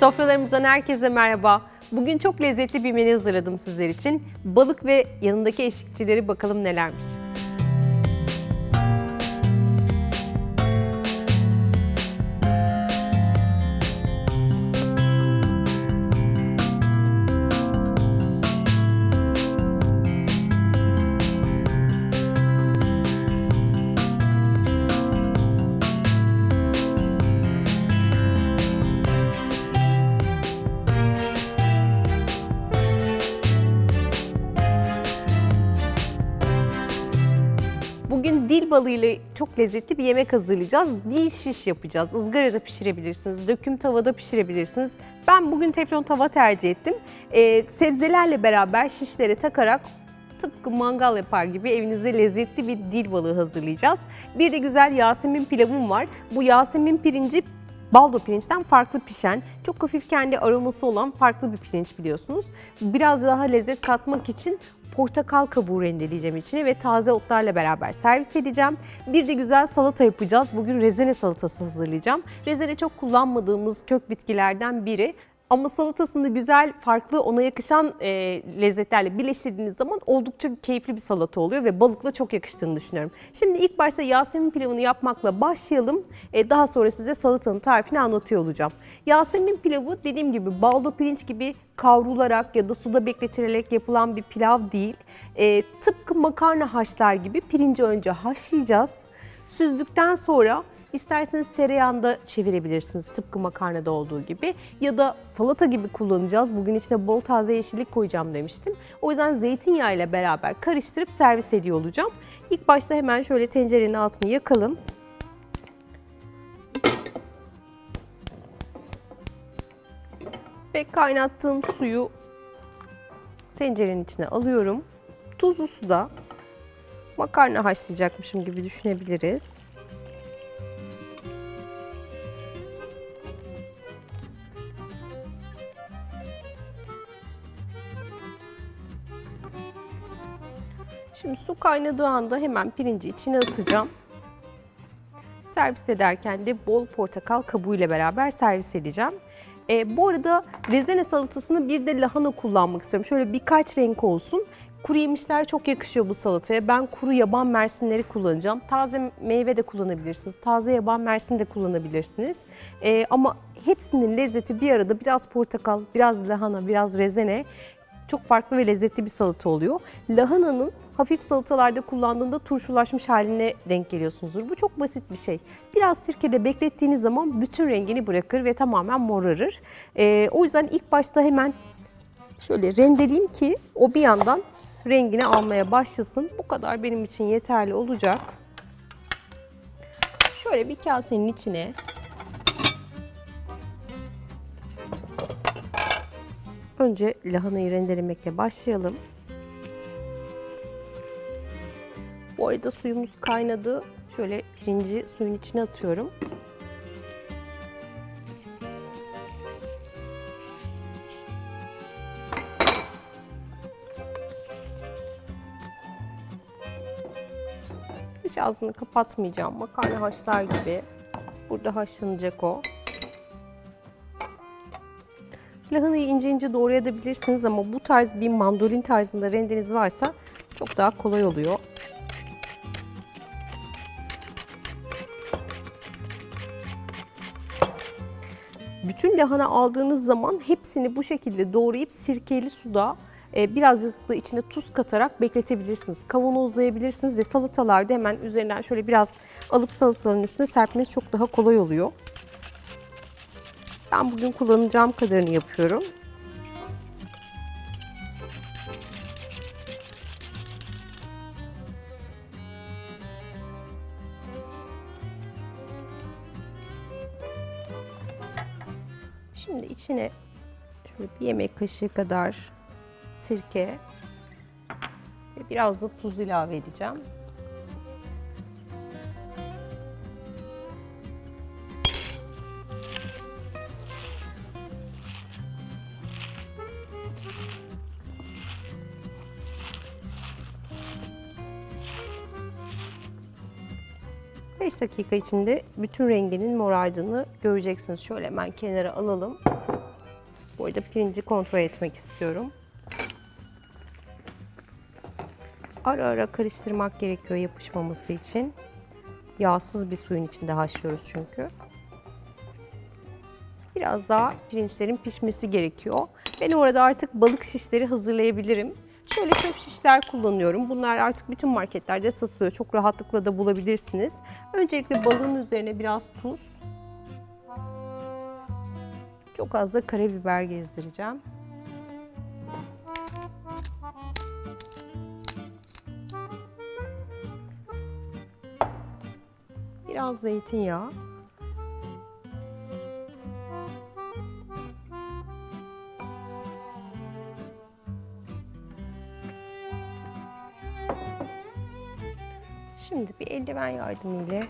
Sofralarımızdan herkese merhaba. Bugün çok lezzetli bir menü hazırladım sizler için. Balık ve yanındaki eşlikçileri bakalım nelermiş. Dil balığıyla çok lezzetli bir yemek hazırlayacağız. Dil şiş yapacağız. Izgarada pişirebilirsiniz, döküm tavada pişirebilirsiniz. Ben bugün teflon tava tercih ettim. Ee, sebzelerle beraber şişlere takarak tıpkı mangal yapar gibi evinizde lezzetli bir dil balığı hazırlayacağız. Bir de güzel Yasemin pilavım var. Bu Yasemin pirinci baldo pirinçten farklı pişen, çok hafif kendi aroması olan farklı bir pirinç biliyorsunuz. Biraz daha lezzet katmak için portakal kabuğu rendeleyeceğim içine ve taze otlarla beraber servis edeceğim. Bir de güzel salata yapacağız. Bugün rezene salatası hazırlayacağım. Rezene çok kullanmadığımız kök bitkilerden biri. Ama salatasını güzel, farklı, ona yakışan e, lezzetlerle birleştirdiğiniz zaman oldukça keyifli bir salata oluyor ve balıkla çok yakıştığını düşünüyorum. Şimdi ilk başta Yasemin pilavını yapmakla başlayalım. E, daha sonra size salatanın tarifini anlatıyor olacağım. Yasemin pilavı dediğim gibi baldo pirinç gibi kavrularak ya da suda bekletilerek yapılan bir pilav değil. E, tıpkı makarna haşlar gibi pirinci önce haşlayacağız. Süzdükten sonra İsterseniz tereyağında çevirebilirsiniz tıpkı makarnada olduğu gibi ya da salata gibi kullanacağız. Bugün içine bol taze yeşillik koyacağım demiştim. O yüzden zeytinyağı ile beraber karıştırıp servis ediyor olacağım. İlk başta hemen şöyle tencerenin altını yakalım. Ve kaynattığım suyu tencerenin içine alıyorum. Tuzlu suda makarna haşlayacakmışım gibi düşünebiliriz. Şimdi su kaynadığı anda hemen pirinci içine atacağım. Servis ederken de bol portakal kabuğu ile beraber servis edeceğim. E, bu arada rezene salatasını bir de lahana kullanmak istiyorum. Şöyle birkaç renk olsun. Kuru yemişler çok yakışıyor bu salataya. Ben kuru yaban mersinleri kullanacağım. Taze meyve de kullanabilirsiniz. Taze yaban mersin de kullanabilirsiniz. E, ama hepsinin lezzeti bir arada biraz portakal, biraz lahana, biraz rezene çok farklı ve lezzetli bir salata oluyor. Lahananın hafif salatalarda kullandığında turşulaşmış haline denk geliyorsunuzdur. Bu çok basit bir şey. Biraz sirkede beklettiğiniz zaman bütün rengini bırakır ve tamamen morarır. Ee, o yüzden ilk başta hemen şöyle rendeleyeyim ki o bir yandan rengini almaya başlasın. Bu kadar benim için yeterli olacak. Şöyle bir kasenin içine Önce lahanayı rendelemekle başlayalım. Bu arada suyumuz kaynadı. Şöyle pirinci suyun içine atıyorum. Hiç ağzını kapatmayacağım. Makarna haşlar gibi. Burada haşlanacak o. Lahanayı ince ince doğrayabilirsiniz ama bu tarz bir mandolin tarzında rendeniz varsa çok daha kolay oluyor. Bütün lahana aldığınız zaman hepsini bu şekilde doğrayıp sirkeli suda e, birazcık da içine tuz katarak bekletebilirsiniz. Kavanozlayabilirsiniz ve salatalarda hemen üzerinden şöyle biraz alıp salatanın üstüne serpmeniz çok daha kolay oluyor. Ben bugün kullanacağım kadarını yapıyorum. Şimdi içine şöyle bir yemek kaşığı kadar sirke ve biraz da tuz ilave edeceğim. Beş dakika içinde bütün renginin morardığını göreceksiniz. Şöyle hemen kenara alalım. Bu arada pirinci kontrol etmek istiyorum. Ara ara karıştırmak gerekiyor yapışmaması için. Yağsız bir suyun içinde haşlıyoruz çünkü. Biraz daha pirinçlerin pişmesi gerekiyor. Ben orada artık balık şişleri hazırlayabilirim. Şöyle çöp şişler kullanıyorum. Bunlar artık bütün marketlerde satılıyor. Çok rahatlıkla da bulabilirsiniz. Öncelikle balığın üzerine biraz tuz. Çok az da karabiber gezdireceğim. Biraz zeytinyağı. Şimdi bir eldiven yardımıyla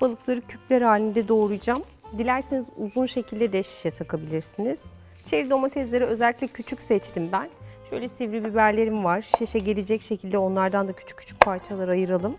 balıkları küpler halinde doğrayacağım. Dilerseniz uzun şekilde de şişe takabilirsiniz. Çeri domatesleri özellikle küçük seçtim ben. Şöyle sivri biberlerim var. Şişe gelecek şekilde onlardan da küçük küçük parçalar ayıralım.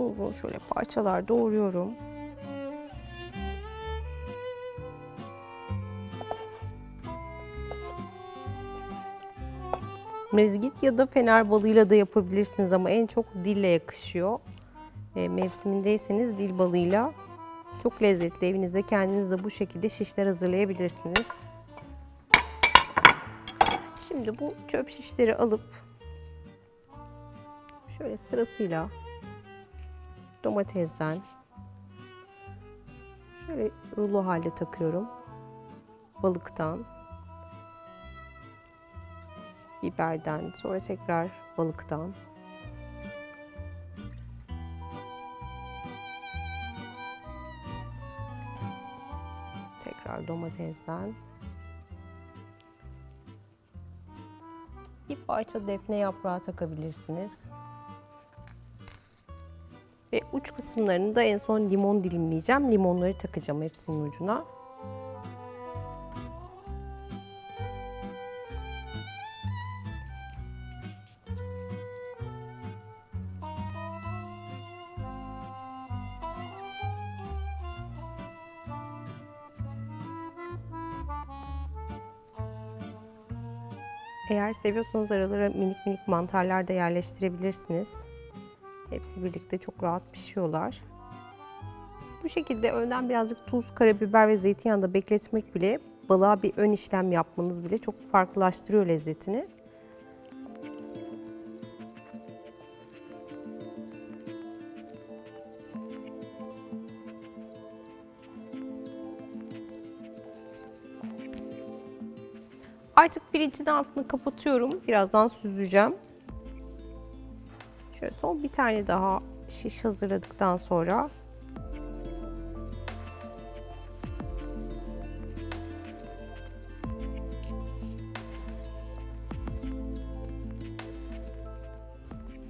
Uzun uzun şöyle parçalar doğruyorum. Mezgit ya da fener balığıyla da yapabilirsiniz ama en çok dille yakışıyor. E, mevsimindeyseniz dil balığıyla çok lezzetli. Evinizde kendinize bu şekilde şişler hazırlayabilirsiniz. Şimdi bu çöp şişleri alıp şöyle sırasıyla domatesden şöyle rulo halde takıyorum. Balıktan, biberden, sonra tekrar balıktan. Tekrar domatesden. Bir parça defne yaprağı takabilirsiniz. Ve uç kısımlarını da en son limon dilimleyeceğim. Limonları takacağım hepsinin ucuna. Eğer seviyorsanız aralara minik minik mantarlar da yerleştirebilirsiniz. Hepsi birlikte çok rahat pişiyorlar. Bu şekilde önden birazcık tuz, karabiber ve zeytinyağında bekletmek bile balığa bir ön işlem yapmanız bile çok farklılaştırıyor lezzetini. Artık pirincin altını kapatıyorum. Birazdan süzeceğim. Şöyle son bir tane daha şiş hazırladıktan sonra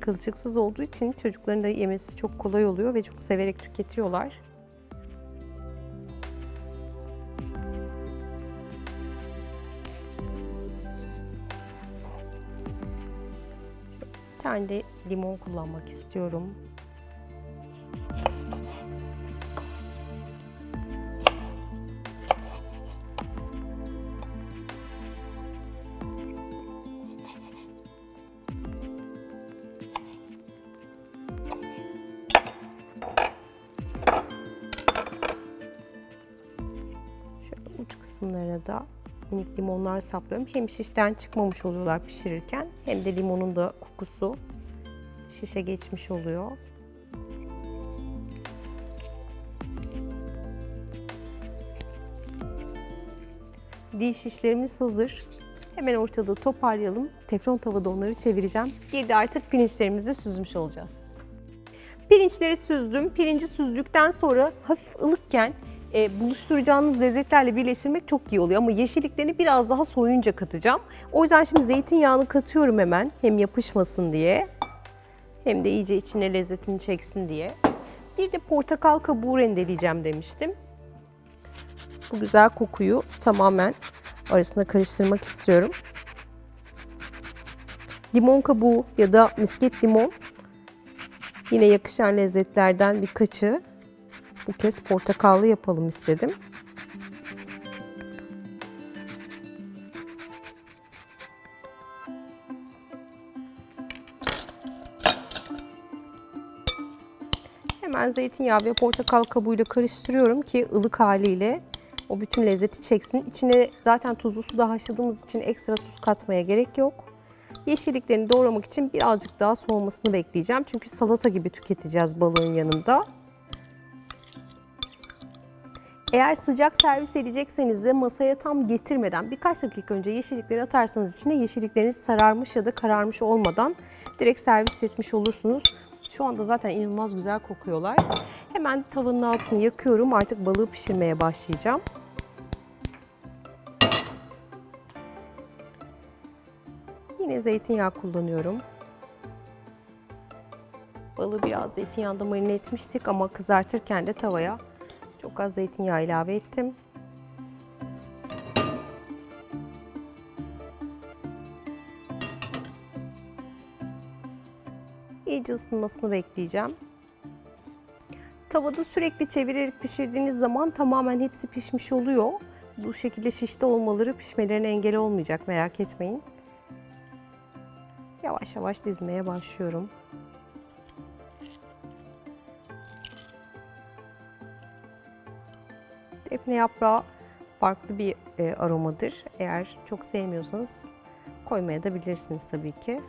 kılçıksız olduğu için çocukların da yemesi çok kolay oluyor ve çok severek tüketiyorlar. Tane de limon kullanmak istiyorum. Uç kısımlarına da minik limonlar saplıyorum. Hem şişten çıkmamış oluyorlar pişirirken hem de limonun da kokusu şişe geçmiş oluyor. Dil şişlerimiz hazır. Hemen ortada toparlayalım. Teflon tavada onları çevireceğim. Bir de artık pirinçlerimizi süzmüş olacağız. Pirinçleri süzdüm. Pirinci süzdükten sonra hafif ılıkken e, buluşturacağınız lezzetlerle birleştirmek çok iyi oluyor. Ama yeşilliklerini biraz daha soyunca katacağım. O yüzden şimdi zeytinyağını katıyorum hemen. Hem yapışmasın diye hem de iyice içine lezzetini çeksin diye. Bir de portakal kabuğu rendeleyeceğim demiştim. Bu güzel kokuyu tamamen arasına karıştırmak istiyorum. Limon kabuğu ya da misket limon yine yakışan lezzetlerden birkaçı. Bu kez portakallı yapalım istedim. Hemen zeytinyağı ve portakal kabuğuyla karıştırıyorum ki ılık haliyle o bütün lezzeti çeksin. İçine zaten tuzlu suda haşladığımız için ekstra tuz katmaya gerek yok. Yeşilliklerini doğramak için birazcık daha soğumasını bekleyeceğim. Çünkü salata gibi tüketeceğiz balığın yanında. Eğer sıcak servis edecekseniz de masaya tam getirmeden birkaç dakika önce yeşillikleri atarsanız içine yeşillikleriniz sararmış ya da kararmış olmadan direkt servis etmiş olursunuz. Şu anda zaten inanılmaz güzel kokuyorlar. Hemen tavanın altını yakıyorum. Artık balığı pişirmeye başlayacağım. Yine zeytinyağı kullanıyorum. Balığı biraz zeytinyağında marine etmiştik ama kızartırken de tavaya çok az zeytinyağı ilave ettim. İyice ısınmasını bekleyeceğim. Tavada sürekli çevirerek pişirdiğiniz zaman tamamen hepsi pişmiş oluyor. Bu şekilde şişte olmaları pişmelerine engel olmayacak merak etmeyin. Yavaş yavaş dizmeye başlıyorum. Defne yaprağı farklı bir e, aromadır. Eğer çok sevmiyorsanız koymaya da bilirsiniz tabii ki.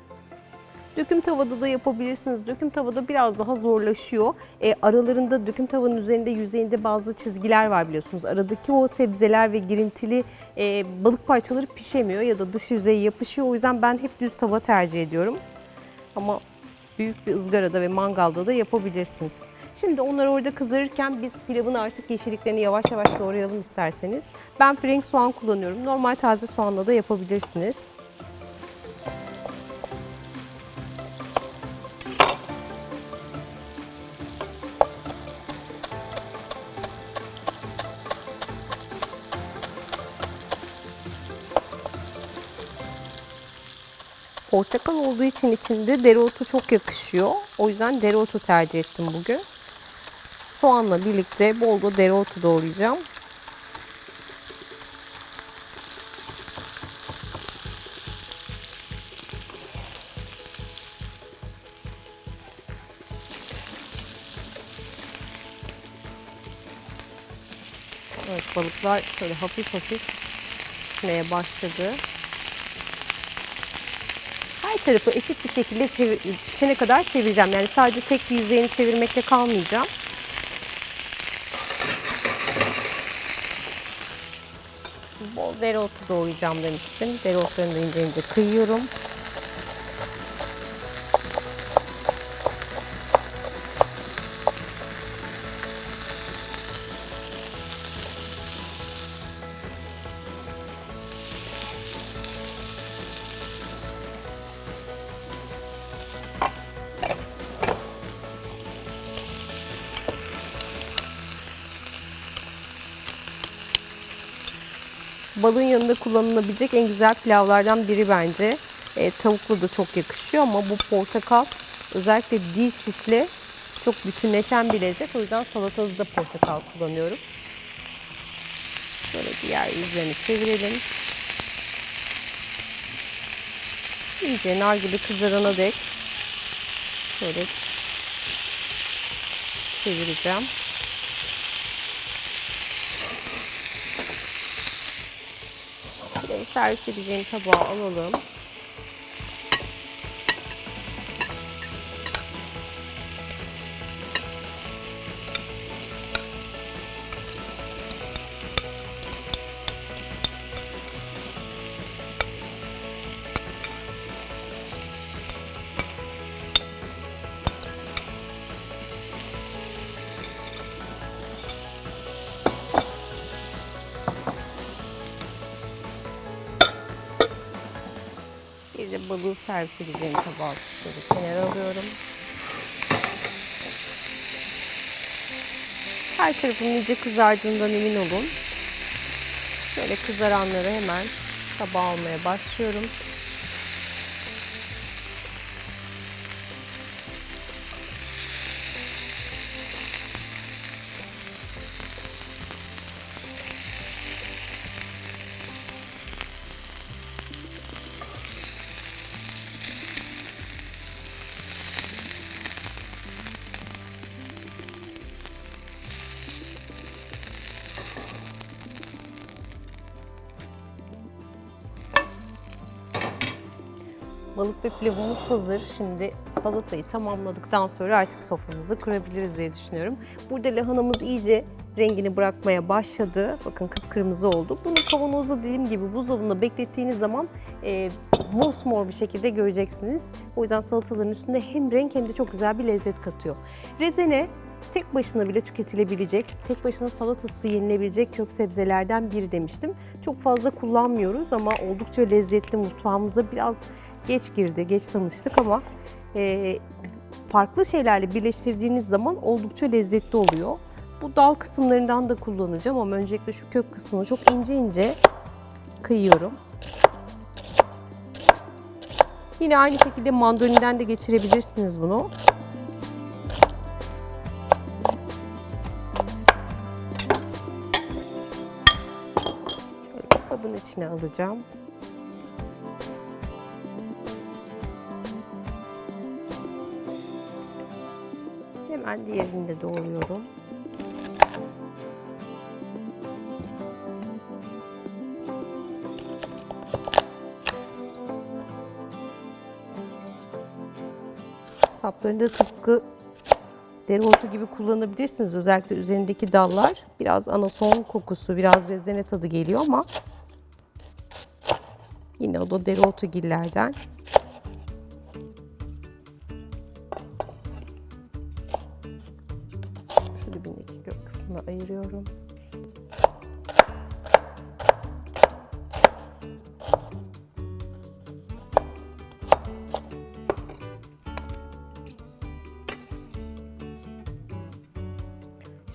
Döküm tavada da yapabilirsiniz. Döküm tavada biraz daha zorlaşıyor. E, aralarında döküm tavanın üzerinde yüzeyinde bazı çizgiler var biliyorsunuz. Aradaki o sebzeler ve girintili e, balık parçaları pişemiyor ya da dış yüzeyi yapışıyor. O yüzden ben hep düz tava tercih ediyorum. Ama büyük bir ızgarada ve mangalda da yapabilirsiniz. Şimdi onlar orada kızarırken biz pilavın artık yeşilliklerini yavaş yavaş doğrayalım isterseniz. Ben frenk soğan kullanıyorum. Normal taze soğanla da yapabilirsiniz. Portakal olduğu için içinde dereotu çok yakışıyor. O yüzden dereotu tercih ettim bugün. Soğanla birlikte bol bol dereotu doğrayacağım. Evet balıklar şöyle hafif hafif pişmeye başladı. Her tarafı eşit bir şekilde çevir, pişene kadar çevireceğim. Yani sadece tek yüzeyini çevirmekle kalmayacağım. Bol dereotu doğrayacağım demiştim. Dereotlarını da ince ince kıyıyorum. Balığın yanında kullanılabilecek en güzel pilavlardan biri bence. E, tavuklu da çok yakışıyor ama bu portakal özellikle dil şişle çok bütünleşen bir lezzet. O yüzden salatada da portakal kullanıyorum. Böyle diğer yüzlerini çevirelim. İyice nar gibi kızarana dek şöyle çevireceğim. Servis edeceğim tabağa alalım. Servis edeceğim tabağı şöyle kenara alıyorum. Her tarafın iyice kızardığından emin olun. Şöyle kızaranları hemen tabağa almaya başlıyorum. Ve pilavımız hazır. Şimdi salatayı tamamladıktan sonra artık soframızı kurabiliriz diye düşünüyorum. Burada lahanamız iyice rengini bırakmaya başladı. Bakın kıpkırmızı oldu. Bunu kavanozda dediğim gibi buzdolabında beklettiğiniz zaman e, mosmor bir şekilde göreceksiniz. O yüzden salataların üstünde hem renk hem de çok güzel bir lezzet katıyor. Rezene tek başına bile tüketilebilecek, tek başına salatası yenilebilecek kök sebzelerden biri demiştim. Çok fazla kullanmıyoruz ama oldukça lezzetli mutfağımıza biraz geç girdi, geç tanıştık ama e, farklı şeylerle birleştirdiğiniz zaman oldukça lezzetli oluyor. Bu dal kısımlarından da kullanacağım ama öncelikle şu kök kısmını çok ince ince kıyıyorum. Yine aynı şekilde mandolinden de geçirebilirsiniz bunu. Kabın içine alacağım. Hemen diğerini de doğruyorum. Saplarını da tıpkı dereotu gibi kullanabilirsiniz. Özellikle üzerindeki dallar biraz anason kokusu, biraz rezene tadı geliyor ama yine o da dereotu gillerden. Şu dibindeki gök kısmını ayırıyorum.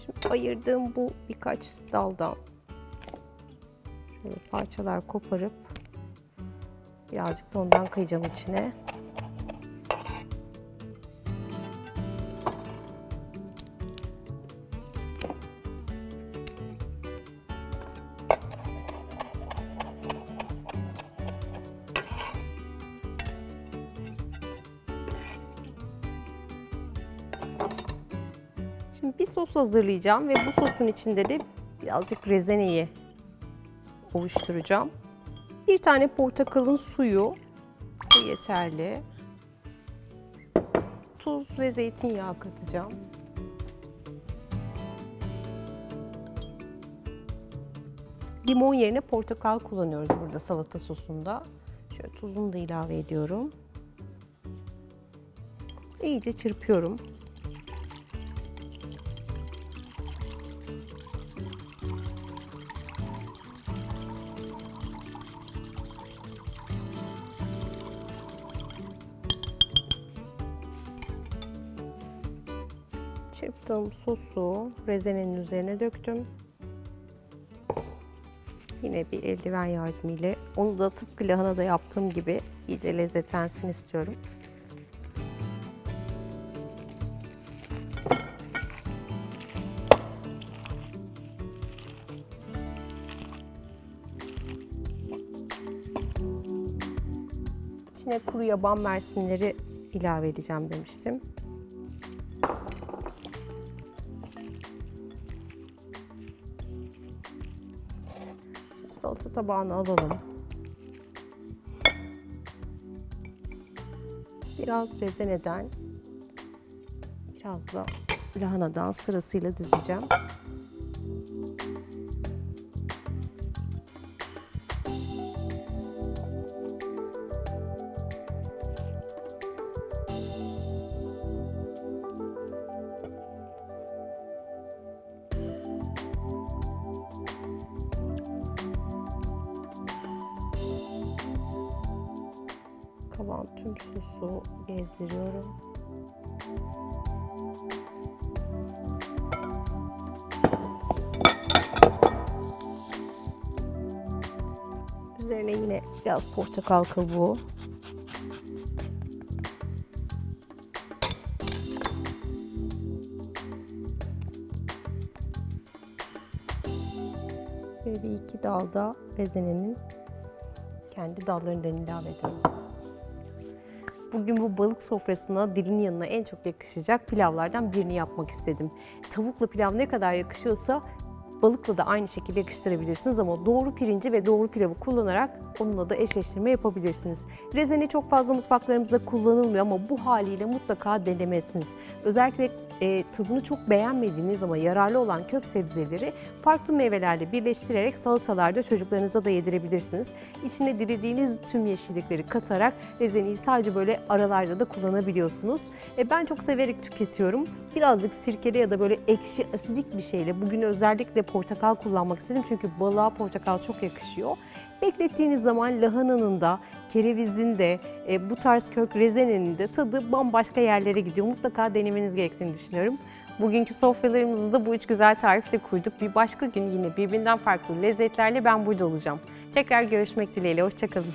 Şimdi ayırdığım bu birkaç daldan şöyle parçalar koparıp birazcık da ondan kıyacağım içine. Şimdi bir sos hazırlayacağım ve bu sosun içinde de birazcık rezeneyi oluşturacağım. Bir tane portakalın suyu yeterli. Tuz ve zeytinyağı katacağım. Limon yerine portakal kullanıyoruz burada salata sosunda. Şöyle tuzunu da ilave ediyorum. İyice çırpıyorum. Çırptığım sosu rezenenin üzerine döktüm. Yine bir eldiven yardımıyla onu da tıpkı lahana da yaptığım gibi iyice lezzetlensin istiyorum. İçine kuru yaban mersinleri ilave edeceğim demiştim. Salata tabağına alalım. Biraz rezeneden, biraz da lahanadan sırasıyla dizeceğim. Gezdiriyorum. Üzerine yine biraz portakal kabuğu. Ve bir iki dal da rezenenin kendi dallarından ilave edelim. Bugün bu balık sofrasına dilin yanına en çok yakışacak pilavlardan birini yapmak istedim. Tavukla pilav ne kadar yakışıyorsa balıkla da aynı şekilde yakıştırabilirsiniz ama doğru pirinci ve doğru pilavı kullanarak onunla da eşleştirme yapabilirsiniz. Rezene çok fazla mutfaklarımızda kullanılmıyor ama bu haliyle mutlaka denemezsiniz. Özellikle e, tadını çok beğenmediğiniz ama yararlı olan kök sebzeleri farklı meyvelerle birleştirerek salatalarda çocuklarınıza da yedirebilirsiniz. İçine dilediğiniz tüm yeşillikleri katarak rezeneyi sadece böyle aralarda da kullanabiliyorsunuz. E, ben çok severek tüketiyorum. Birazcık sirkeli ya da böyle ekşi, asidik bir şeyle bugün özellikle portakal kullanmak istedim çünkü balığa portakal çok yakışıyor. Beklettiğiniz zaman lahananın da, kerevizin de, e, bu tarz kök rezenenin de tadı bambaşka yerlere gidiyor. Mutlaka denemeniz gerektiğini düşünüyorum. Bugünkü sofralarımızı da bu üç güzel tarifle kurduk. Bir başka gün yine birbirinden farklı lezzetlerle ben burada olacağım. Tekrar görüşmek dileğiyle, hoşçakalın.